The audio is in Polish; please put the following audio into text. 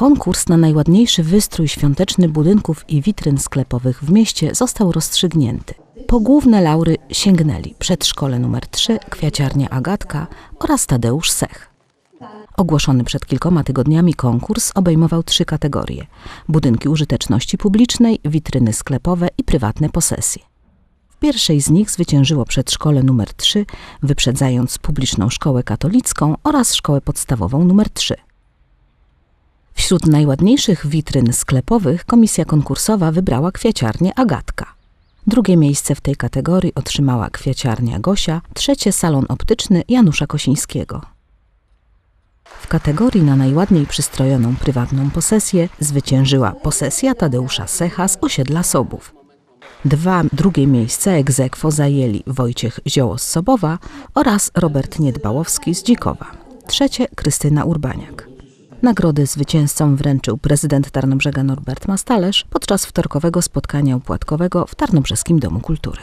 Konkurs na najładniejszy wystrój świąteczny budynków i witryn sklepowych w mieście został rozstrzygnięty. Po główne laury sięgnęli przedszkole nr 3, kwiaciarnia Agatka oraz Tadeusz Sech. Ogłoszony przed kilkoma tygodniami konkurs obejmował trzy kategorie: budynki użyteczności publicznej, witryny sklepowe i prywatne posesje. W pierwszej z nich zwyciężyło przedszkole nr 3, wyprzedzając publiczną szkołę katolicką oraz szkołę podstawową nr 3. Wśród najładniejszych witryn sklepowych komisja konkursowa wybrała kwiaciarnię Agatka. Drugie miejsce w tej kategorii otrzymała kwiaciarnia Gosia, trzecie salon optyczny Janusza Kosińskiego. W kategorii na najładniej przystrojoną prywatną posesję zwyciężyła posesja Tadeusza Secha z osiedla Sobów. Dwa drugie miejsce ex aequo zajęli Wojciech Zioło z Sobowa oraz Robert Niedbałowski z Dzikowa. Trzecie Krystyna Urbaniak. Nagrody zwycięzcom wręczył prezydent Tarnobrzega Norbert Mastalerz podczas wtorkowego spotkania opłatkowego w Tarnobrzeskim Domu Kultury.